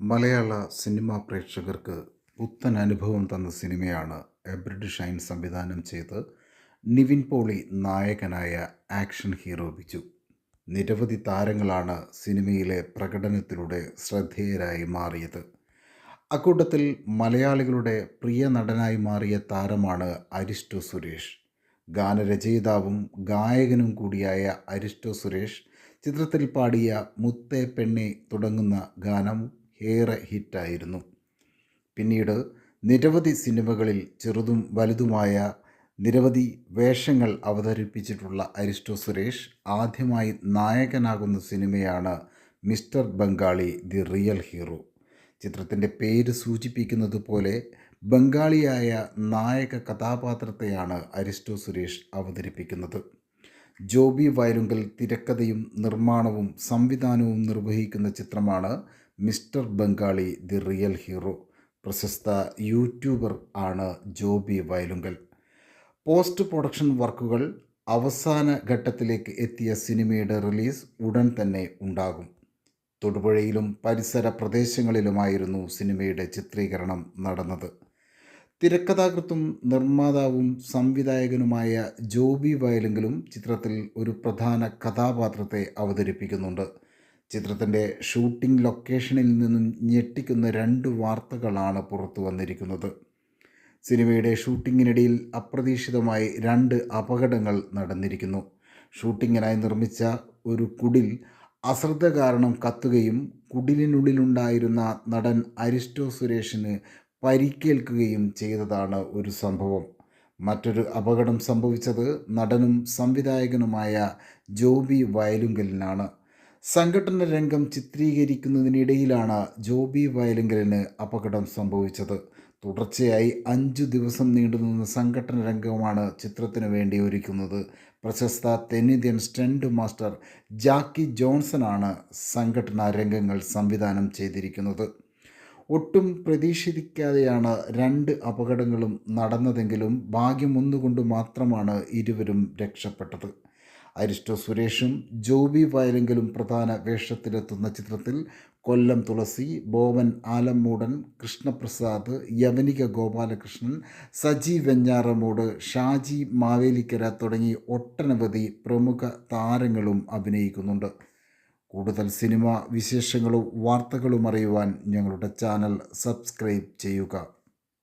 മലയാള cinema പ്രേക്ഷകർക്ക് പുത്തൻ അനുഭവം തന്ന സിനിമയാണ് എബ്രിഡ് ഷൈൻ സംവിധാനം ചെയ്ത് നിവിൻ പോളി നായകനായ ആക്ഷൻ ഹീറോ ബിജു നിരവധി താരങ്ങളാണ് സിനിമയിലെ പ്രകടനത്തിലൂടെ ശ്രദ്ധേയരായി മാറിയത്. അക്കൂട്ടത്തിൽ മലയാളികളുടെ പ്രിയ നടനായി മാറിയ താരമാണ് അരിസ്റ്റോ സുരേഷ്. ഗാനരചയിതാവും ഗായകനും കൂടിയായ അരിസ്റ്റോ സുരേഷ് ചിത്രത്തിൽ പാടിയ മുത്തേ പെണ്ണെ തുടങ്ങുന്ന ഗാനം ഏറെ ഹിറ്റായിരുന്നു. പിന്നീട് നിരവധി സിനിമകളിൽ ചെറുതും വലുതുമായ നിരവധി വേഷങ്ങൾ അവതരിപ്പിച്ചിട്ടുള്ള അരിസ്റ്റോ സുരേഷ് ആദ്യമായി നായകനാകുന്ന സിനിമയാണ് mister Bengali the real hero. ചിത്രത്തിന്റെ പേര് സൂചിപ്പിക്കുന്നത് പോലെ ബംഗാളിയായ നായക കഥാപാത്രത്തെയാണ് അരിസ്റ്റോ സുരേഷ് അവതരിപ്പിക്കുന്നത്. ജോബി വയലുങ്കൽ തിരക്കഥയും നിർമ്മാണവും സംവിധാനവും നിർവഹിക്കുന്ന ചിത്രമാണ് mister Bengali the real hero. പ്രശസ്ത യൂട്യൂബർ ആണ് ജോബി വയലുങ്കൽ. പോസ്റ്റ് പ്രൊഡക്ഷൻ വർക്കുകൾ അവസാന ഘട്ടത്തിലേക്ക് എത്തിയ സിനിമയുടെ റിലീസ് ഉടൻ തന്നെ ഉണ്ടാകും. തൊടുപുഴയിലും പരിസര പ്രദേശങ്ങളിലുമായിരുന്നു സിനിമയുടെ ചിത്രീകരണം നടന്നത്. തിരക്കഥാകൃത്തും നിർമ്മാതാവും സംവിധായകനുമായ ജോബി വയലെങ്കിലും ചിത്രത്തിൽ ഒരു പ്രധാന കഥാപാത്രത്തെ അവതരിപ്പിക്കുന്നുണ്ട്. ചിത്രത്തിന്റെ ഷൂട്ടിംഗ് ലൊക്കേഷനിൽ നിന്നും ഞെട്ടിക്കുന്ന രണ്ട് വാർത്തകളാണ് പുറത്തു വന്നിരിക്കുന്നത്. സിനിമയുടെ ഷൂട്ടിങ്ങിനിടയിൽ അപ്രതീക്ഷിതമായി രണ്ട് അപകടങ്ങൾ നടന്നിരിക്കുന്നു. ഷൂട്ടിങ്ങിനായി നിർമ്മിച്ച ഒരു കുടിൽ അശ്രദ്ധ കാരണം കത്തുകയും കുടിലിനുള്ളിലുണ്ടായിരുന്ന നടൻ അരിസ്റ്റോ സുരേഷിന് പരിക്കേൽക്കുകയും ചെയ്തതാണ് ഒരു സംഭവം. മറ്റൊരു അപകടം സംഭവിച്ചത് നടനും സംവിധായകനുമായ ജോബി വയലുങ്കലിനാണ്. സംഘടന രംഗം ചിത്രീകരിക്കുന്നതിനിടയിലാണ് ജോബി വയലങ്കരന് അപകടം സംഭവിച്ചത്. തുടർച്ചയായി അഞ്ചു ദിവസം നീണ്ടുനിന്ന സംഘടന രംഗമാണ് ചിത്രത്തിന് വേണ്ടി ഒരുക്കുന്നത്. പ്രശസ്ത തെന്നിന്ത്യൻ സ്റ്റണ്ട് മാസ്റ്റർ ജാക്കി ജോൺസണാണ് സംഘടനാ രംഗങ്ങൾ സംവിധാനം ചെയ്തിരിക്കുന്നത്. ഒട്ടും പ്രതീക്ഷിക്കാതെയാണ് രണ്ട് അപകടങ്ങളും നടന്നതെങ്കിലും ഭാഗ്യം ഒന്നുകൊണ്ട് മാത്രമാണ് ഇരുവരും രക്ഷപ്പെട്ടത്. അരിസ്റ്റോ സുരേഷും ജോബി വയലെങ്കിലും പ്രധാന വേഷത്തിലെത്തുന്ന ചിത്രത്തിൽ കൊല്ലം തുളസി ബോവൻ ആലമ്മൂടൻ കൃഷ്ണപ്രസാദ് യവനിക ഗോപാലകൃഷ്ണൻ സജി വെഞ്ഞാറമൂട് ഷാജി മാവേലിക്കര തുടങ്ങി ഒട്ടനവധി പ്രമുഖ താരങ്ങളും അഭിനയിക്കുന്നുണ്ട്. കൂടുതൽ സിനിമ വിശേഷങ്ങളും വാർത്തകളും അറിയുവാൻ ഞങ്ങളുടെ ചാനൽ സബ്സ്ക്രൈബ് ചെയ്യുക.